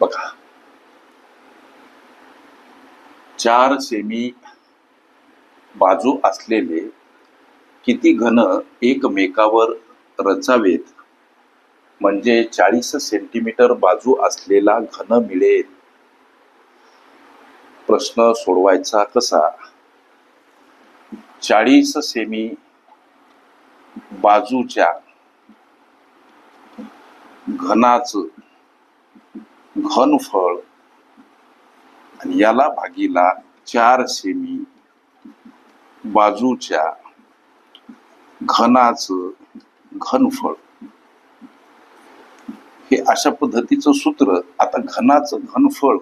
बघा. चार सेमी बाजू असलेले किती घन एकमेकावर रचावेत? म्हणजे चाळीस सेंटीमीटर बाजू असलेला घन मिळेल. प्रश्न सोडवायचा कसा? चाळीस सेमी बाजूच्या घनाच घनफळ आणि याला भागीला चार सेमी बाजूच्या घनाचं घनफळ हे अशा पद्धतीचं सूत्र आता घनाचं घनफळ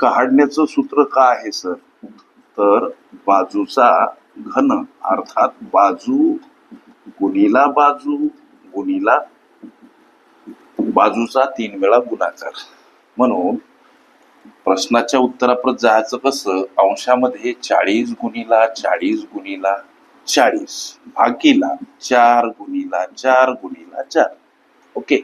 काढण्याचं सूत्र काय आहे सर? तर बाजूचा घन अर्थात बाजू गुणीला बाजू गुणीला बाजूचा तीन वेळा गुणाकार. म्हणून प्रश्नाच्या उत्तराप्रत जायचं कसं? अंशामध्ये चाळीस गुणीला चाळीस गुणीला चाळीस भागीला चार गुणीला चार गुणीला चार. ओके?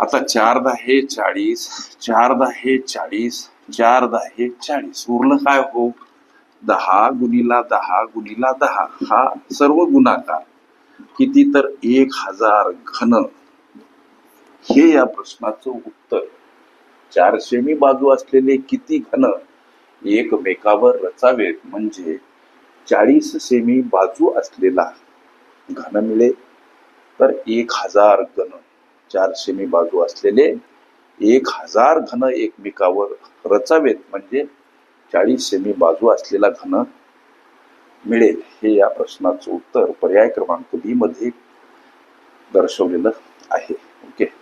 आता चार दहा चाळीस चार दहा चाळीस चार दहा चाळीस. उरलं काय हो? दहा गुणीला दहा गुणीला दहा. हा सर्व गुणाकार. किती तर एक हजार घन. हे या प्रश्नाचं उत्तर. चार सेमी बाजू असलेले किती घन एकमेकावर रचावेत म्हणजे चाळीस सेमी बाजू असलेला घन मिळेल. तर एक हजार घन चार सेमी बाजू असलेले एक हजार घन एकमेकावर रचावेत म्हणजे चाळीस सेमी बाजू असलेला घन मिळेल. हे या प्रश्नाचं उत्तर पर्याय क्रमांक बी मध्ये दर्शवलेलं आहे. ओके?